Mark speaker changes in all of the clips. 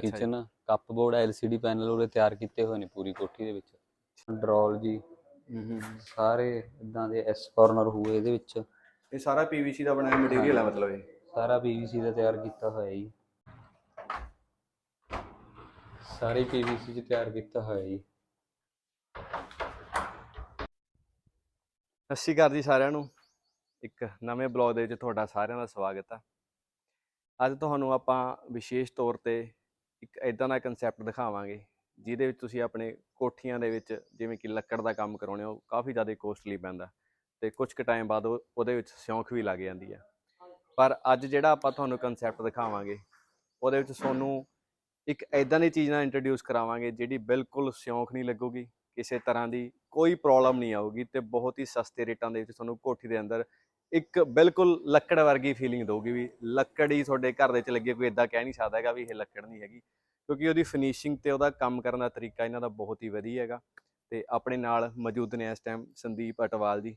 Speaker 1: Kitchen cupboard LCD panel ਉਹਦੇ ਤਿਆਰ ਕੀਤੇ ਹੋਏ ਨੇ ਪੂਰੀ ਕੋਠੀ ਦੇ ਵਿੱਚ। ਡਰੋਲ ਜੀ। ਸਾਰੇ ਇਦਾਂ ਦੇ ਐਸ ਕਾਰਨਰ ਹੋਏ ਇਹਦੇ ਵਿੱਚ।
Speaker 2: ਇਹ ਸਾਰਾ ਪੀਵੀਸੀ ਦਾ ਬਣਾਇਆ ਮਟੀਰੀਅਲ ਹੈ ਮਤਲਬ ਇਹ?
Speaker 1: ਸਾਰਾ ਪੀਵੀਸੀ ਦਾ ਤਿਆਰ ਕੀਤਾ ਹੋਇਆ ਜੀ। ਸਾਰੇ ਪੀਵੀਸੀ ਚ ਤਿਆਰ ਕੀਤਾ ਹੋਇਆ ਜੀ।
Speaker 2: ਸਤਿ ਸ਼੍ਰੀ ਅਕਾਲ ਜੀ ਸਾਰਿਆਂ ਨੂੰ। ਇੱਕ ਨਵੇਂ ਬਲੌਗ ਦੇ ਵਿੱਚ ਤੁਹਾਡਾ ਸਾਰਿਆਂ ਦਾ ਸਵਾਗਤ ਹੈ ਅੱਜ ਤੁਹਾਨੂੰ ਆਪਾਂ ਵਿਸ਼ੇਸ਼ ਤੌਰ ਤੇ ਇੱਕ ਇਦਾਂ ਦਾ ਕਨਸੈਪਟ ਦਿਖਾਵਾਂਗੇ, ਜਿਹਦੇ ਵਿੱਚ ਤੁਸੀਂ ਆਪਣੇ ਕੋਠੀਆਂ ਦੇ ਵਿੱਚ ਜਿਵੇਂ ਕਿ ਲੱਕੜ ਦਾ ਕੰਮ ਕਰਾਉਣੇ ਹੋ ਕਾਫੀ ਜ਼ਿਆਦਾ ਕੋਸਟਲੀ ਪੈਂਦਾ ਤੇ ਕੁਝ ਕੁ ਟਾਈਮ ਬਾਅਦ ਉਹ- ਉਹਦੇ ਵਿੱਚ ਸਿਉਂਖ ਵੀ ਲੱਗ ਜਾਂਦੀ ਹੈ ਪਰ ਅੱਜ ਜਿਹੜਾ ਆਪਾਂ ਤੁਹਾਨੂੰ ਕਨਸੈਪਟ ਦਿਖਾਵਾਂਗੇ, ਉਹਦੇ ਵਿੱਚ ਤੁਹਾਨੂੰ ਇੱਕ ਇਦਾਂ ਦੀ ਚੀਜ਼ ਨਾਲ ਇੰਟਰੋਡਿਊਸ ਕਰਾਵਾਂਗੇ, ਜਿਹੜੀ ਬਿਲਕੁਲ ਸਿਉਂਖ ਨਹੀਂ ਲੱਗੂਗੀ, ਕਿਸੇ ਤਰ੍ਹਾਂ ਦੀ ਕੋਈ ਪ੍ਰੋਬਲਮ ਨਹੀਂ ਆਊਗੀ ਤੇ ਬਹੁਤ ਹੀ ਸਸਤੇ ਰੇਟਾਂ ਦੇ ਵਿੱਚ ਤੁਹਾਨੂੰ ਕੋਠੀ ਦੇ ਅੰਦਰ ਇੱਕ ਬਿਲਕੁਲ ਲੱਕੜ ਵਰਗੀ ਫੀਲਿੰਗ ਦਊਗੀ ਵੀ ਲੱਕੜ ਹੀ ਤੁਹਾਡੇ ਘਰ ਦੇ ਵਿੱਚ ਲੱਗੇ ਕੋਈ ਇਦਾਂ ਕਹਿ ਨਹੀਂ ਸਕਦਾ ਹੈਗਾ ਵੀ ਇਹ ਲੱਕੜ ਨਹੀਂ ਹੈਗੀ, ਕਿਉਂਕਿ ਉਹਦੀ ਫਿਨਿਸ਼ਿੰਗ ਤੇ ਉਹਦਾ ਕੰਮ ਕਰਨ ਦਾ ਤਰੀਕਾ ਇਹਨਾਂ ਦਾ ਬਹੁਤ ਹੀ ਵਧੀਆ ਹੈਗਾ ਤੇ ਆਪਣੇ ਨਾਲ ਮੌਜੂਦ ਨੇ ਇਸ ਟਾਈਮ ਸੰਦੀਪ ਅਟਵਾਲ ਜੀ।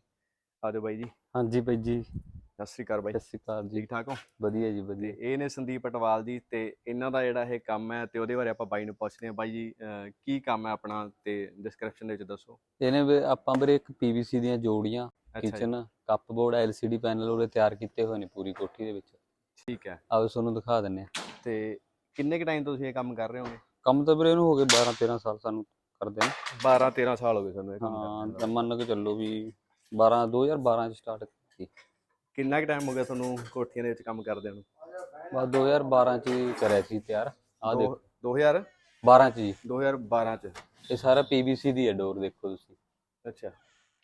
Speaker 2: ਆਜੋ ਬਾਈ ਜੀ।
Speaker 1: ਹਾਂਜੀ ਬਾਈ ਜੀ।
Speaker 2: ਸਤਿ ਸ੍ਰੀ ਅਕਾਲ ਬਾਈ।
Speaker 1: ਸਤਿ ਸ਼੍ਰੀ ਅਕਾਲ ਜੀ।
Speaker 2: ਠੀਕ ਠਾਕ ਹੋ?
Speaker 1: ਵਧੀਆ ਜੀ ਵਧੀਆ।
Speaker 2: ਇਹ ਨੇ ਸੰਦੀਪ ਅਟਵਾਲ ਜੀ ਤੇ ਇਹਨਾਂ ਦਾ ਜਿਹੜਾ ਇਹ ਕੰਮ ਹੈ ਤੇ ਉਹਦੇ ਬਾਰੇ ਆਪਾਂ ਬਾਈ ਨੂੰ ਪੁੱਛਦੇ ਹਾਂ। ਬਾਈ ਜੀ ਕੀ ਕੰਮ ਹੈ ਆਪਣਾ ਤੇ ਡਿਸਕ੍ਰਿਪਸ਼ਨ ਦੇ ਵਿੱਚ ਦੱਸੋ।
Speaker 1: ਇਹਨੇ ਵੀ ਆਪਾਂ ਵੀਰੇ ਇੱਕ ਪੀਵੀਸੀ ਦੀਆਂ ਜੋੜੀਆਂ kitchen cupboard LCD panel ਉਹਦੇ ਤਿਆਰ ਕੀਤੇ ਹੋਏ ਨੇ ਪੂਰੀ ਕੋਠੀ ਦੇ ਵਿੱਚ।
Speaker 2: ਠੀਕ ਹੈ।
Speaker 1: ਆਓ ਤੁਹਾਨੂੰ ਦਿਖਾ ਦਿੰਨੇ ਆ
Speaker 2: ਤੇ ਕਿੰਨੇ ਕ ਟਾਈਮ ਤੋਂ ਤੁਸੀਂ ਇਹ ਕੰਮ ਕਰ ਰਹੇ ਹੋਗੇ?
Speaker 1: ਕੰਮ ਤਾਂ ਵੀਰੇ ਇਹਨੂੰ ਹੋ ਗਏ 12 13 ਸਾਲ ਸਾਨੂੰ ਕਰਦੇ ਨੇ।
Speaker 2: 12 13 ਸਾਲ ਹੋ ਗਏ ਤੁਹਾਨੂੰ ਇਹ ਕੰਮ
Speaker 1: ਹਾਂ
Speaker 2: ਕਰਦੇ
Speaker 1: ਤਾਂ ਮੰਨ ਕੇ ਚੱਲੋ ਵੀ 12 2012 ਚ ਸਟਾਰਟ ਕੀਤੀ।
Speaker 2: ਕਿੰਨਾ ਕ ਟਾਈਮ ਹੋ ਗਿਆ ਤੁਹਾਨੂੰ ਕੋਠੀਆਂ ਦੇ ਵਿੱਚ ਕੰਮ ਕਰਦਿਆਂ ਨੂੰ?
Speaker 1: ਬਸ 2012 ਚ ਹੀ ਕਰਿਆ ਸੀ ਤਿਆਰ। ਆ ਦੇਖੋ।
Speaker 2: 2000
Speaker 1: 12 ਚ ਜੀ
Speaker 2: 2012 ਚ।
Speaker 1: ਇਹ ਸਾਰਾ ਪੀਵੀਸੀ ਦੀ ਹੈ ਡੋਰ ਦੇਖੋ ਤੁਸੀਂ।
Speaker 2: ਅੱਛਾ।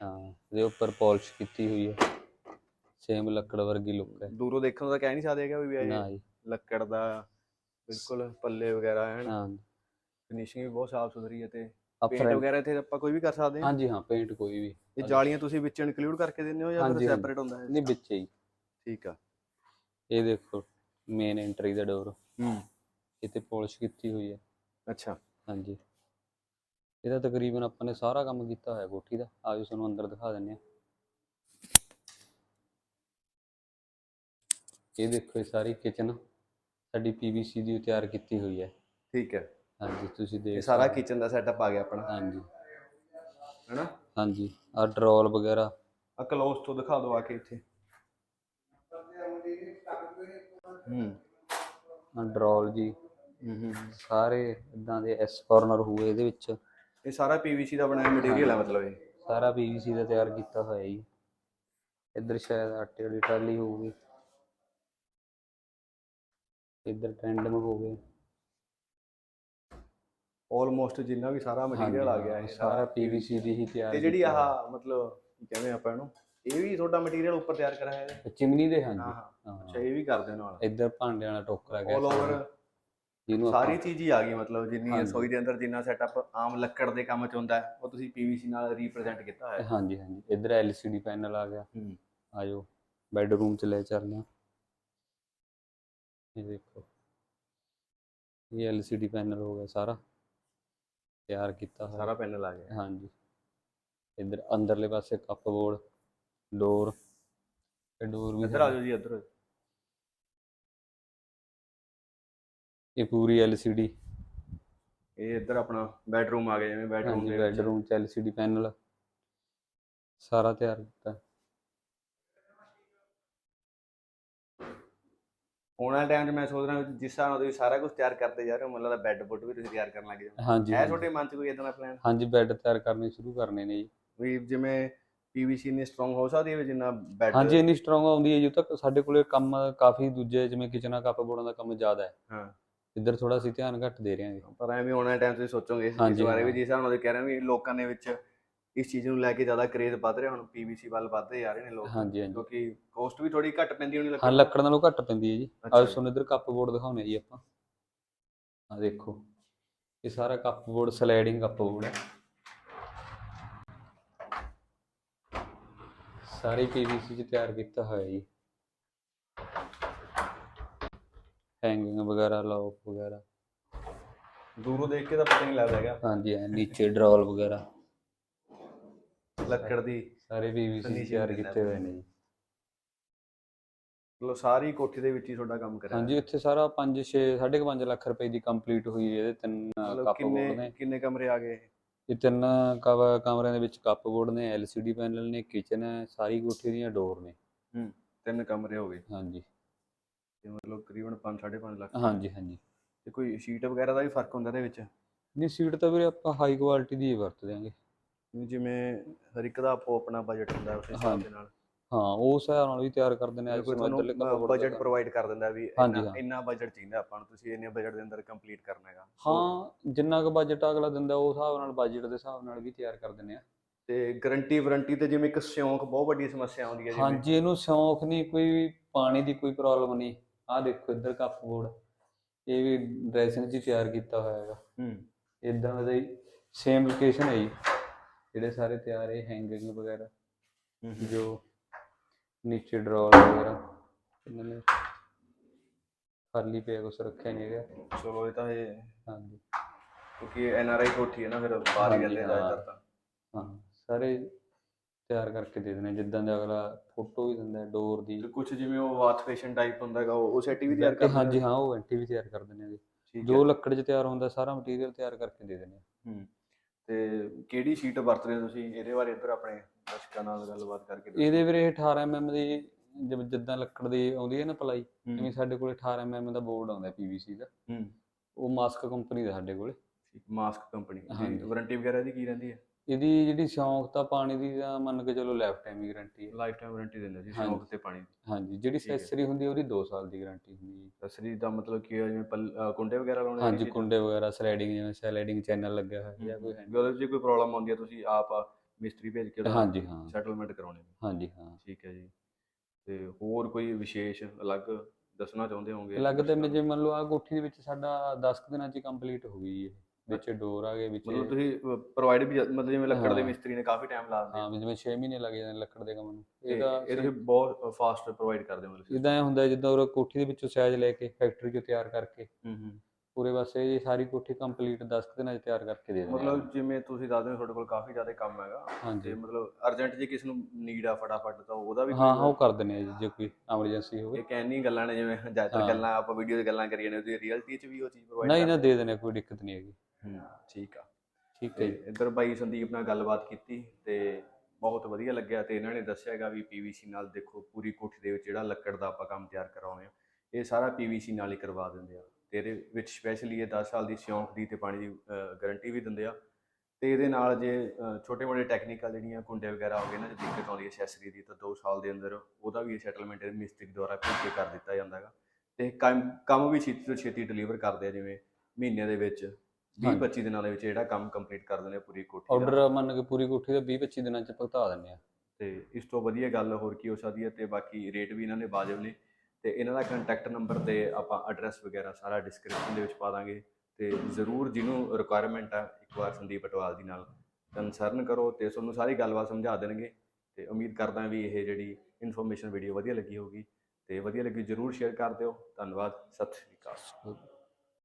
Speaker 1: ਹਾਂ ਇਹਦੇ ਉੱਪਰ ਪਾਲਿਸ਼ ਕੀਤੀ ਹੋਈ ਹੈ। ਸੇਮ ਲੱਕੜ ਵਰਗੀ ਲੁੱਕ ਹੈ।
Speaker 2: ਦੂਰੋਂ ਦੇਖਣ ਦਾ ਕਹਿ ਨਹੀਂ ਸਕਦੇ ਹੈਗਾ ਵੀ
Speaker 1: ਨਾ
Speaker 2: ਇਹ
Speaker 1: ਜੀ।
Speaker 2: ਲੱਕੜ ਦਾ ਬਿਲਕੁਲ ਪੱਲੇ ਵਗੈਰਾ ਹਨ
Speaker 1: ਹਾਂ।
Speaker 2: ਫਿਨਿਸ਼ਿੰਗ ਵੀ ਬਹੁਤ ਸਾਫ਼ ਸੁਥਰੀ ਹੈ ਤੇ ਪੇਂਟ ਵਗੈਰਾ ਇੱਥੇ ਆਪਾਂ ਕੋਈ ਵੀ ਕਰ ਸਕਦੇ ਹਾਂ।
Speaker 1: ਹਾਂਜੀ ਹਾਂ ਪੇਂਟ ਕੋਈ ਵੀ।
Speaker 2: ਇਹ ਜਾਲੀਆਂ ਤੁਸੀਂ ਵਿੱਚ ਇਨਕਲੂਡ ਕਰਕੇ ਦਿੰਦੇ ਹੋ ਜਾਂ ਫਿਰ। ਸੈਪਰੇਟ ਹੁੰਦਾ ਹੈ?
Speaker 1: ਨਹੀਂ ਵਿੱਚ ਹੀ।
Speaker 2: ਠੀਕ ਆ।
Speaker 1: ਇਹ ਦੇਖੋ ਮੇਨ ਐਂਟਰੀ ਦਾ ਡੋਰ
Speaker 2: ਹੂੰ।
Speaker 1: ਤੇ ਪਾਲਿਸ਼ ਕੀਤੀ ਹੋਈ ਹੈ।
Speaker 2: ਅੱਛਾ।
Speaker 1: ਹਾਂਜੀ। ਇਹਦਾ ਤਕਰੀਬਨ ਆਪਾਂ ਨੇ ਸਾਰਾ ਕੰਮ ਕੀਤਾ ਹੋਇਆ ਕੋਠੀ ਦਾ। ਆਜੋ ਤੁਹਾਨੂੰ ਅੰਦਰ ਦਿਖਾ ਦਿੰਨੇ ਆ ਇਹ ਦੇਖੋ ਇਹ ਸਾਰੀ ਕਿਚਨ ਸਾਡੀ ਪੀਵੀਸੀ ਦੀ ਤਿਆਰ ਕੀਤੀ ਹੋਈ ਹੈ।
Speaker 2: ਠੀਕ ਹੈ।
Speaker 1: ਹਾਂਜੀ ਤੁਸੀਂ
Speaker 2: ਇਹ
Speaker 1: ਦੇਖ
Speaker 2: ਸਾਰਾ ਕਿਚਨ ਦਾ ਸੈਟਅਪ ਆ ਗਿਆ ਆਪਣਾ।
Speaker 1: ਹਾਂਜੀ।
Speaker 2: ਹੈਨਾ?
Speaker 1: ਹਾਂਜੀ ਆ ਡਰੋਲ ਵਗੈਰਾ।
Speaker 2: ਆ ਕਲੋਸ ਤੋਂ ਦਿਖਾ ਦਿਓ ਆ ਕੇ ਇੱਥੇ। ਹੂੰ।
Speaker 1: ਆ ਡਰੋਲ ਜੀ।
Speaker 2: ਹੂੰ ਹੂੰ
Speaker 1: ਸਾਰੇ ਇਦਾਂ ਦੇ ਐਸ ਕਾਰਨਰ ਹੋਏ ਇਹਦੇ ਵਿੱਚ।
Speaker 2: ਇਹ ਸਾਰਾ ਪੀਵੀਸੀ ਦਾ ਬਣਾਇਆ ਮਟੀਰੀਅਲ ਹੈ ਮਤਲਬ ਇਹ।
Speaker 1: ਸਾਰਾ ਪੀਵੀਸੀ ਦਾ ਤਿਆਰ ਕੀਤਾ ਹੋਇਆ ਜੀ। ਇੱਧਰ ਸ਼ਾਇਦ ਆਟੇ ਵਾਲੀ ਟਰਾਲੀ ਹੋਊਗੀ। ਇੱਧਰ ਟੈਂਡਮ ਹੋ ਗਏ।
Speaker 2: ਆਲਮੋਸਟ ਜਿੰਨਾ ਵੀ ਸਾਰਾ ਮਟੀਰੀਅਲ ਆ ਗਿਆ ਇਹ
Speaker 1: ਸਾਰਾ ਪੀਵੀਸੀ ਦੀ ਹੀ ਤਿਆਰ
Speaker 2: ਤੇ ਜਿਹੜੀ ਆਹ ਮਤਲਬ ਕੀ ਕਹਿੰਦੇ ਆਪਾਂ ਇਹਨੂੰ ਇਹ ਵੀ ਤੁਹਾਡਾ ਮਟੀਰੀਅਲ ਉੱਪਰ ਤਿਆਰ ਕਰਾਇਆ ਹੈ।
Speaker 1: ਚਿਮਨੀ ਦੇ
Speaker 2: ਹਾਂ
Speaker 1: ਹਾਂਜੀ
Speaker 2: ਹਾਂ। ਅੱਛਾ
Speaker 1: ਹਾਂ
Speaker 2: ਇਹ ਵੀ ਕਰਦੇ ਹੋ ਨਾਲ।
Speaker 1: ਇੱਧਰ ਭਾਂਡਿਆਂ ਵਾਲਾ ਟੋਕਰਾ ਗਿਆ
Speaker 2: ਆਲ ਓਵਰ
Speaker 1: ਜਿਹਨੂੰ
Speaker 2: ਸਾਰੀ ਚੀਜ਼ ਹੀ ਆ ਗਈ ਮਤਲਬ ਜਿੰਨੀ। ਰਸੋਈ ਦੇ ਅੰਦਰ ਜਿੰਨਾ ਸੈਟਅਪ ਆਮ ਲੱਕੜ ਦੇ ਕੰਮ 'ਚ ਹੁੰਦਾ ਹੈ ਉਹ ਤੁਸੀਂ ਪੀਵੀਸੀ ਨਾਲ ਰੀਪ੍ਰੈਜ਼ੈਂਟ ਕੀਤਾ ਹੋਇਆ ਹੈ।
Speaker 1: ਹਾਂਜੀ ਹਾਂਜੀ। ਇੱਧਰ ਐਲਸੀਡੀ ਪੈਨਲ ਆ ਗਿਆ।
Speaker 2: ਹੂੰ।
Speaker 1: ਆਜੋ ਬੈੱਡਰੂਮ ਚ ਲੈ ਚੱਲਦੇ ਹਾਂ। ਇਹ ਦੇਖੋ। ਇਹ ਐਲਸੀਡੀ ਪੈਨਲ ਹੋ ਗਿਆ ਸਾਰਾ। ਤਿਆਰ ਕੀਤਾ ਹੋਇਆ।
Speaker 2: ਸਾਰਾ ਪੈਨਲ ਆ ਗਿਆ।
Speaker 1: ਹਾਂਜੀ। ਇੱਧਰ ਅੰਦਰਲੇ ਪਾਸੇ ਕੱਪ ਬੋਰਡ ਡੋਰ ਇਹ ਡੋਰ ਵੀ
Speaker 2: ਇੱਧਰ ਆ ਜਾਓ ਜੀ ਇੱਧਰ
Speaker 1: ਇਹ ਪੂਰੀ ਐਲਸੀਡੀ।
Speaker 2: ਇਹ ਇੱਧਰ ਆਪਣਾ ਬੈਡਰੂਮ ਆ ਗਿਆ ਜਿਵੇਂ ਬੈਡਰੂਮ ਦੇ ਵਿੱਚ।
Speaker 1: ਬੈੱਡਰੂਮ ਚ ਐਲਸੀਡੀ ਪੈਨਲ। ਸਾਰਾ ਤਿਆਰ ਕੀਤਾ।
Speaker 2: ਉਹਨਾਂ ਟਾਈਮ 'ਚ ਮੈਂ ਸੋਚ ਰਿਹਾ ਜਿਸ ਹਿਸਾਬ ਨਾਲ ਤੁਸੀਂ ਸਾਰਾ ਕੁਝ ਤਿਆਰ ਕਰਦੇ ਜਾ ਰਹੇ ਹੋ ਮੈਨੂੰ ਲੱਗਦਾ ਬੈੱਡ ਬੁੱਡ ਵੀ ਤੁਸੀਂ ਤਿਆਰ ਕਰਨ ਲੱਗ ਜਾਓ।
Speaker 1: ਹਾਂਜੀ
Speaker 2: ਹੈ। ਤੁਹਾਡੇ ਮਨ 'ਚ ਕੋਈ ਇਦਾਂ ਦਾ ਪਲਾਨ
Speaker 1: ਹਾਂਜੀ ਬੈੱਡ ਤਿਆਰ ਕਰਨੇ ਸ਼ੁਰੂ ਕਰਨੇ ਨੇ ਜੀ।
Speaker 2: ਵੀ ਜਿਵੇਂ ਪੀਵੀਸੀ ਨੇ ਸਟਰੋਂਗ ਹੋ ਸਕਦੀ ਹੈ ਜਿੰਨਾ ਬੈੱਡ
Speaker 1: ਹਾਂਜੀ ਇੰਨੀ ਸਟਰੋਂਗ ਆਉਂਦੀ ਹੈ ਜੀ ਤੱਕ ਸਾਡੇ ਕੋਲੇ ਕੰਮ ਕਾਫੀ ਦੂਜੇ ਜਿਵੇਂ ਕਿਚਨਾਂ ਕੱਪ ਬੋਰਡਾਂ ਦਾ ਕੰਮ ਜ਼ਿਆਦਾ ਹੈ।
Speaker 2: ਹਾਂ।
Speaker 1: ਇੱਧਰ ਥੋੜਾ ਅਸੀਂ ਧਿਆਨ ਘੱਟ ਦੇ ਰਹੇ ਹਾਂ
Speaker 2: ਪਰ ਐਵੇਂ ਆਉਣ ਵਾਲੇ ਟਾਈਮ ਤੁਸੀਂ ਸੋਚੋਗੇ ਇਸ ਬਾਰੇ ਵੀ। ਜਿਸ ਹਿਸਾਬ ਨਾਲ ਕਹਿ ਰਹੇ ਵੀ ਲੋਕਾਂ ਦੇ ਵਿੱਚ ਇਸ ਚੀਜ਼ ਨੂੰ ਲੈ ਕੇ ਜ਼ਿਆਦਾ ਕਰੇਜ਼ ਵੱਧ ਰਿਹਾ ਹੁਣ ਪੀਵੀਸੀ ਵੱਲ ਵੱਧਦੇ ਜਾ ਰਹੇ ਨੇ ਲੋਕ।
Speaker 1: ਹਾਂਜੀ ਹਾਂਜੀ।
Speaker 2: ਕਿਉਂਕਿ ਕੋਸਟ ਵੀ ਥੋੜੀ ਘੱਟ ਪੈਂਦੀ ਹੋਣੀ
Speaker 1: ਹਾਂ ਲੱਕੜ ਨਾਲੋਂ ਘੱਟ ਪੈਂਦੀ ਹੈ ਜੀ। ਅੱਜ। ਤੁਹਾਨੂੰ ਇੱਧਰ ਕੱਪ ਬੋਰਡ ਦਿਖਾਉਣੇ ਜੀ ਆਪਾਂ। ਆ ਦੇਖੋ ਇਹ ਸਾਰਾ cupboard sliding cupboard ਹੈ। ਸਾਰੇ ਪੀਵੀਸੀ ਚ ਤਿਆਰ ਕੀਤਾ ਹੋਇਆ ਜੀ। ਹੈਂਗਿੰਗ ਵਗੈਰਾ ਲੌਕ ਵਗੈਰਾ।
Speaker 2: ਦੂਰੋਂ ਦੇਖ ਕੇ ਤਾਂ ਪਤਾ ਨਹੀਂ ਲੱਗਦਾ ਹੈਗਾ।
Speaker 1: ਹਾਂਜੀ ਐ ਨੀਚੇ ਡਰੋਲ ਵਗੈਰਾ।
Speaker 2: ਲੱਕੜ ਦੀ
Speaker 1: ਸਾਰੇ ਪੀਵੀਸੀ
Speaker 2: Finishing
Speaker 1: ਤਿਆਰ ਕੀਤੇ ਹੋਏ ਨੇ ਜੀ।
Speaker 2: ਮਤਲਬ ਸਾਰੀ ਕੋਠੀ ਦੇ ਵਿੱਚ ਹੀ ਤੁਹਾਡਾ ਕੰਮ ਕਰਿਆ
Speaker 1: ਹਾਂਜੀ ਇੱਥੇ ਸਾਰਾ 5 6 5.5 ਲੱਖ ਰੁਪਏ ਦੀ ਕੰਪਲੀਟ ਹੋਈ ਹੈ ਇਹਦੇ ਤਿੰਨ
Speaker 2: ਮਤਲਬ
Speaker 1: ਕੱਪ ਬੋਰਡ
Speaker 2: ਕਿੰਨੇ
Speaker 1: ਨੇ।
Speaker 2: ਕਿੰਨੇ ਕਮਰੇ ਆ ਗਏ
Speaker 1: ਇਹ? ਤਿੰਨ ਕਵ- ਕਮਰਿਆਂ ਦੇ ਵਿੱਚ ਕੱਪ ਬੋਰਡ ਨੇ LCD ਪੈਨਲ ਨੇ ਕਿਚਨ ਹੈ ਸਾਰੀ ਕੋਠੀ ਦੀਆਂ ਡੋਰ ਨੇ।
Speaker 2: ਤਿੰਨ ਕਮਰੇ ਹੋ ਗਏ।
Speaker 1: ਹਾਂਜੀ।
Speaker 2: ਤੇ ਮਤਲਬ ਤਕਰੀਬਨ 5 5.5 ਲੱਖ।
Speaker 1: ਹਾਂਜੀ ਹਾਂਜੀ।
Speaker 2: ਤੇ ਕੋਈ ਸ਼ੀਟ ਵਗੈਰਾ ਦਾ ਵੀ ਫ਼ਰਕ ਹੁੰਦਾ ਇਹਦੇ ਵਿੱਚ?
Speaker 1: ਨਹੀਂ ਸੀਟ ਤਾਂ ਵੀਰੇ ਆਪਾਂ ਹਾਈ ਕੁਆਲਿਟੀ ਦੀ ਹੀ ਵਰਤ ਦਿਆਂਗੇ
Speaker 2: ਜਿਵੇਂ ਹਰ ਇੱਕ ਦਾ ਆਪੋ ਆਪਣਾ ਬਜਟ ਹੁੰਦਾ ਉਸ ਹਿਸਾਬ ਦੇ ਨਾਲ।
Speaker 1: ਹਾਂ ਉਸ ਹਿਸਾਬ ਨਾਲ ਵੀ ਤਿਆਰ ਕਰ ਦਿੰਦੇ ਆ
Speaker 2: ਕੋਈ ਤੁਹਾਨੂੰ ਬਜਟ। ਪ੍ਰੋਵਾਈਡ ਕਰ ਦਿੰਦਾ ਵੀ ਇੰਨਾ ਬਜਟ ਚਾਹੀਦਾ ਆਪਾਂ ਨੂੰ ਤੁਸੀਂ ਇੰਨੇ ਬਜਟ ਦੇ ਅੰਦਰ ਕੰਪਲੀਟ ਕਰਨਾ ਹੈਗਾ।
Speaker 1: ਹਾਂ ਜਿੰਨਾ ਕੁ ਬਜਟ ਅਗਲਾ ਦਿੰਦਾ ਉਸ ਹਿਸਾਬ ਨਾਲ ਬਜਟ ਦੇ ਹਿਸਾਬ ਨਾਲ ਵੀ ਤਿਆਰ ਕਰ ਦਿੰਦੇ ਆ।
Speaker 2: ਤੇ ਗਾਰੰਟੀ ਵਾਰੰਟੀ ਤੇ ਜਿਵੇਂ ਇੱਕ ਸਿਉਂਕ ਬਹੁਤ ਵੱਡੀ ਸਮੱਸਿਆ ਆਉਂਦੀ ਹੈ ਜਿਵੇਂ।
Speaker 1: ਹਾਂਜੀ ਇਹਨੂੰ ਸ਼ੌਂਕ ਨਹੀਂ ਕੋਈ ਪਾਣੀ ਦੀ ਕੋਈ ਪ੍ਰੋਬਲਮ ਨਹੀਂ। ਆਹ ਦੇਖੋ ਇੱਧਰ ਕੱਪ ਬੋਰਡ ਇਹ ਵੀ ਡਰੈਸਿੰਗ 'ਚ ਹੀ ਤਿਆਰ ਕੀਤਾ ਹੋਇਆ ਹੈਗਾ।
Speaker 2: ਹੂੰ।
Speaker 1: ਇਦਾਂ ਦਾ ਹੀ ਸੇਮ ਲੋਕੇਸ਼ਨ ਹੈ ਜੀ। ਜਿਹੜੇ ਸਾਰੇ ਤਿਆਰ ਹੈ ਹੈਂਗਿੰਗ ਵਗੈਰਾ। ਜੋ ਨੀਚੇ ਡਰਾਅਰ ਵਗੈਰਾ ਇਹਨਾਂ ਨੇ ਖਾਲੀ ਪਿਆ ਕੁਛ ਰੱਖਿਆ ਨਹੀਂ ਹੈਗਾ।
Speaker 2: ਚਲੋ ਇਹ ਤਾਂ ਇਹ
Speaker 1: ਹਾਂਜੀ।
Speaker 2: ਕਿਉਂਕਿ ਐਨ ਆਰ ਆਈ ਕੋਠੀ ਹੈ ਨਾ ਫਿਰ ਬਾਹਰ ਹੀ
Speaker 1: ਹਾਂ।
Speaker 2: ਜ਼ਿਆਦਾਤਰ। ਤਾਂ
Speaker 1: ਹਾਂ ਸਾਰੇ ਤਿਆਰ ਕਰਕੇ ਦੇ ਦੇਣੇ ਜਿੱਦਾਂ ਦਾ ਅਗਲਾ ਫੋਟੋ ਵੀ ਦਿੰਦਾ ਡੋਰ ਦੀ।
Speaker 2: ਤੇ ਕੁਝ ਜਿਵੇਂ ਉਹ ਵਾਥ ਫੈਸ਼ਨ ਟਾਈਪ ਹੁੰਦਾ ਹੈਗਾ ਉਹ ਸੈਟੀ ਵੀ ਤਿਆਰ ਕਰਦੇ
Speaker 1: ਹਾਂਜੀ ਹਾਂ ਉਹ ਐਂਟੀ ਵੀ ਤਿਆਰ ਕਰ ਦਿੰਦੇ ਆ ਜੀ। ਲੱਕੜ 'ਚ ਤਿਆਰ ਹੁੰਦਾ ਸਾਰਾ ਮਟੀਰੀਅਲ ਤਿਆਰ ਕਰਕੇ ਦੇ ਦਿੰਦੇ
Speaker 2: ਹੂੰ ਤੇ ਕਿਹੜੀ ਸ਼ੀਟ ਵਰਤਦੇ ਹੋ ਤੁਸੀਂ? ਇਹਦੇ ਬਾਰੇ ਇੱਧਰ ਆਪਣੇ ਦਰਸ਼ਕਾਂ ਨਾਲ ਗੱਲਬਾਤ ਕਰਕੇ ਦੱਸੋ।
Speaker 1: ਇਹਦੇ ਵੀਰੇ 18 mm ਦੀ ਜਿਵੇਂ ਜਿੱਦਾਂ ਲੱਕੜ ਦੀ ਆਉਂਦੀ ਹੈ ਨਾ ਪਲਾਈ
Speaker 2: ਹੂੰ,
Speaker 1: ਜਿਵੇਂ ਸਾਡੇ ਕੋਲ 18 mm ਦਾ ਬੋਰਡ ਆਉਂਦਾ PVC ਦਾ।
Speaker 2: ਹੂੰ।
Speaker 1: ਉਹ ਮਾਸਕ ਕੰਪਨੀ ਦਾ ਸਾਡੇ ਕੋਲ।
Speaker 2: ਠੀਕ ਮਾਸਕ ਕੰਪਨੀ
Speaker 1: ਹਾਂਜੀ।
Speaker 2: ਵਾਰੰਟੀ ਵਗੈਰਾ ਦੀ ਕੀ ਰਹਿੰਦੀ ਹੈ?
Speaker 1: ਇਹਦੀ ਜਿਹੜੀ ਸ਼ੌਂਕ ਤਾਂ ਪਾਣੀ ਦੀ ਤਾਂ ਮੰਨ ਕੇ ਚਲੋ ਲਾਈਫ ਟਾਈਮ ਹੀ ਗਾਰੰਟੀ ਹੈ
Speaker 2: ਲਾਈਫ ਟਾਈਮ ਵਾਰੰਟੀ ਦਿੰਦੇ ਜੀ
Speaker 1: ਹਾਂਜੀ।
Speaker 2: ਸ਼ੌਂਕ ਤੇ ਪਾਣੀ ਦੀ
Speaker 1: ਹਾਂਜੀ ਜਿਹੜੀ
Speaker 2: ਠੀਕ ਹੈ।
Speaker 1: ਸੈਸਰੀ ਹੁੰਦੀ ਹੈ ਉਹਦੀ 2 ਸਾਲ ਦੀ ਗਾਰੰਟੀ ਹੁੰਦੀ ਹੈ
Speaker 2: ਅਸਲੀ ਦਾ ਮਤਲਬ ਕੀ ਹੈ ਜਿਵੇਂ ਪੱਲ- ਅਹ ਕੁੰਡੇ ਵਗੈਰਾ ਲਾਉਣੇ
Speaker 1: ਹਾਂਜੀ ਕੁੰਡੇ ਵਗੈਰਾ ਸਲਾਈਡਿੰਗ ਜਿਵੇਂ ਸਲਾਈਡਿੰਗ ਚੈਨਲ ਲੱਗਿਆ ਹੋਇਆ
Speaker 2: ਚੀਜ਼ਾਂ?
Speaker 1: ਜਾਂ ਕੋਈ
Speaker 2: ਹੂੰ,
Speaker 1: ਹੈ
Speaker 2: ਵੀ ਉਹਦੇ 'ਚ ਜੇ ਕੋਈ ਪ੍ਰੋਬਲਮ ਆਉਂਦੀ ਹੈ ਤੁਸੀਂ ਆਪ ਮਿਸਤਰੀ ਭੇਜ ਕੇ
Speaker 1: ਹਾਂਜੀ ਹਾਂ
Speaker 2: ਸੈਟਲਮੈਂਟ ਕਰਾਉਣੇ।
Speaker 1: ਹਾਂਜੀ ਹਾਂ
Speaker 2: ਠੀਕ ਹੈ ਜੀ ਤੇ ਹੋਰ ਕੋਈ ਵਿਸ਼ੇਸ਼ ਅਲੱਗ ਦੱਸਣਾ ਚਾਹੁੰਦੇ
Speaker 1: ਤੇ
Speaker 2: ਦਰਸ਼ਕਾਂ
Speaker 1: ਮੈਂ? ਜੇ ਮੰਨ ਲਓ ਆ ਕੋਠੀ ਦੇ ਵਿੱਚ ਸਾਡਾ 10 ਕੁ ਦਿਨਾਂ ਚ ਕੰਪਲੀਟ ਹੋ ਗਈ ਹੈ ਵਿੱਚ ਡੋਰ ਆ ਗਏ ਵਿੱਚ
Speaker 2: ਮਤਲਬ ਤੁਸੀਂ ਪ੍ਰੋਵਾਈਡ ਵੀ ਮਤਲਬ ਜਿਵੇਂ ਲੱਕੜ ਦੇ। ਮਿਸਤਰੀ ਨੇ ਕਾਫੀ ਟਾਈਮ ਲਾ ਦਿੰਦੇ
Speaker 1: ਹਾਂ ਵੀ ਜਿਵੇਂ 6 ਮਹੀਨੇ ਲੱਗ ਜਾਂਦੇ ਲੱਕੜ ਦੇ ਕੰਮ ਨੂੰ।
Speaker 2: ਤੇ
Speaker 1: ਇਹਦਾ
Speaker 2: ਇਹ ਤੁਸੀਂ ਬਹੁਤ ਫਾਸਟ ਪ੍ਰੋਵਾਈਡ ਕਰਦੇ ਹੋ ਮਤਲਬ
Speaker 1: ਇਦਾਂ ਹੁੰਦਾ ਜਿੱਦਾਂ ਉਹ ਕੋਠੀ ਦੇ ਵਿੱਚੋਂ ਸਾਈਜ਼ ਲੈ ਕੇ ਫੈਕਟਰੀ ਚੋਂ ਤਿਆਰ ਕਰਕੇ।
Speaker 2: ਹੂੰ ਹੂੰ।
Speaker 1: ਪੂਰੇ ਪਾਸੇ ਇਹ ਸਾਰੀ ਕੋਠੀ ਕੰਪਲੀਟ 10 ਕੁ ਦਿਨਾਂ ਚ ਤਿਆਰ ਕਰਕੇ ਦੇ ਦਿੰਦੇ
Speaker 2: ਮਤਲਬ ਜਿਵੇਂ ਤੁਸੀਂ ਦੱਸਦੇ ਹੋ ਤੁਹਾਡੇ ਕੋਲ ਕਾਫੀ ਜ਼ਿਆਦਾ ਕੰਮ ਹੈਗਾ। ਤੇ ਮਤਲਬ ਅਰਜੈਂਟ ਜੇ ਕਿਸੇ ਨੂੰ ਨੀਡ ਆ ਫਟਾਫਟ ਤਾਂ ਉਹਦਾ ਵੀ
Speaker 1: ਹਾਂ ਹਾਂ ਉਹ ਕਰ ਦਿੰਦੇ ਆ ਜੀ ਜੇ ਕੋਈ ਐਮਰਜੈਂਸੀ ਹੋਵੇ।
Speaker 2: ਇਹ ਕਹਿੰਨੀ ਗੱਲਾਂ ਨੇ ਜਿਵੇਂ ਜ਼ਿਆਦਾਤਰ। ਗੱਲਾਂ ਆਪਾਂ ਵੀਡੀਓ 'ਚ ਗੱਲਾਂ ਕਰੀਏ ਨੇ ਉਹਦੀ ਰਿਅਲਟੀ 'ਚ ਵੀ ਉਹ ਚੀਜ਼ ਪ੍ਰੋਵਾਈਡ
Speaker 1: ਨਹੀਂ ਨਾ ਦੇ ਦਿੰਦੇ ਕੋਈ ਦਿੱਕਤ ਨਹੀਂ ਹੈਗੀ।
Speaker 2: ਹੂੰ ਠੀਕ ਆ।
Speaker 1: ਠੀਕ ਹੈ
Speaker 2: ਤੇ
Speaker 1: ਜੀ।
Speaker 2: ਇੱਧਰ ਬਾਈ ਸੰਦੀਪ ਨਾਲ ਗੱਲਬਾਤ ਕੀਤੀ ਤੇ ਬਹੁਤ ਵਧੀਆ ਲੱਗਿਆ ਤੇ ਇਹਨਾਂ ਨੇ ਦੱਸਿਆ ਹੈਗਾ ਵੀ PVC ਨਾਲ ਦੇਖੋ ਪੂਰੀ ਕੋਠੀ ਦੇ ਵਿੱਚ ਜਿਹੜਾ ਲੱਕੜ ਦਾ ਆਪਾਂ ਕੰਮ ਤਿਆਰ ਕਰਾਉਣੇ ਆ ਇਹ ਸਾਰਾ PVC ਨਾਲ ਹੀ ਕਰਵਾ ਦਿੰਦੇ ਆ। ਤੇ ਇਹਦੇ ਵਿੱਚ ਸਪੈਸ਼ਲੀ ਇਹ 10 ਸਾਲ ਦੀ ਸਿਉਂਕ ਦੀ ਤੇ ਪਾਣੀ ਦੀ ਗਾਰੰਟੀ ਵੀ ਦਿੰਦੇ ਆ। ਤੇ ਇਹਦੇ ਨਾਲ ਜੇ ਛੋਟੇ ਮੋਟੇ ਟੈਕਨੀਕਲ ਜਿਹੜੀਆਂ ਕੁੰਡੇ ਵਗੈਰਾ ਹੋ ਗਏ ਇਹਨਾਂ 'ਚ ਦਿੱਕਤ ਆਉਂਦੀ ਹੈ ਐਕਸੈਸਰੀ ਦੀ ਤਾਂ 2 ਸਾਲ ਦੇ ਅੰਦਰ ਉਹਦਾ ਵੀ ਸੈਟਲਮੈਂਟ ਇਹ ਮਿਸਤਰੀ ਦੁਆਰਾ ਭੇਜ ਕੇ ਕਰ ਦਿੱਤਾ ਜਾਂਦਾ ਹੈਗਾ। ਤੇ ਕੰਮ ਕੰਮ ਵੀ ਛੇਤੀ ਤੋਂ ਛੇਤੀ ਡਿਲੀਵਰ ਕਰਦੇ ਆ ਜਿਵੇਂ ਮਹੀਨੇ ਦੇ ਵਿੱਚ 20
Speaker 1: ਹਾਂਜੀ।
Speaker 2: 25 ਦਿਨਾਂ ਦੇ ਵਿੱਚ ਜਿਹੜਾ ਕੰਮ ਕੰਪਲੀਟ ਕਰ ਦਿੰਦੇ ਆ ਪੂਰੀ ਕੋਠੀ ਦਾ।
Speaker 1: ਆਰਡਰ ਮੰਨ ਕੇ ਪੂਰੀ ਕੋਠੀ ਦਾ 20 25 ਦਿਨਾਂ ਚ ਭੁਗਤਾ ਦਿੰਦੇ ਆ।
Speaker 2: ਤੇ ਇਸ ਤੋਂ ਵਧੀਆ ਗੱਲ ਹੋਰ ਕੀ ਹੋ ਸਕਦੀ ਹੈ ਤੇ ਬਾਕੀ ਰੇਟ ਵੀ ਇਹਨਾਂ ਨੇ ਵਾਜਬ ਨੇ। ਤੇ ਇਹਨਾਂ ਦਾ ਕੰਟੈਕਟ ਨੰਬਰ ਤੇ ਆਪਾਂ ਐਡਰੈਸ ਵਗੈਰਾ ਸਾਰਾ ਡਿਸਕ੍ਰਿਪਸ਼ਨ ਦੇ ਵਿੱਚ ਪਾ ਦਾਂਗੇ। ਤੇ ਜ਼ਰੂਰ ਜਿਹਨੂੰ ਰਿਕੁਆਇਰਮੈਂਟ ਆ ਇੱਕ ਵਾਰ ਸੰਦੀਪ ਅਟਵਾਲ ਦੀ ਨਾਲ ਕੰਸਰਨ ਕਰੋ ਤੇ ਤੁਹਾਨੂੰ ਸਾਰੀ ਗੱਲਬਾਤ ਸਮਝਾ ਦੇਣਗੇ। ਤੇ ਉਮੀਦ ਕਰਦਾ ਵੀ ਇਹ ਜਿਹੜੀ ਇਨਫੋਰਮੇਸ਼ਨ ਵੀਡੀਓ ਵਧੀਆ ਲੱਗੀ ਹੋਊਗੀ। ਤੇ ਵਧੀਆ ਲੱਗੀ ਜ਼ਰੂਰ ਸ਼ੇਅਰ ਕਰ ਦਿਓ। ਧੰਨਵਾਦ। ਸਤਿ ਸ਼੍ਰੀ ਅਕਾਲ।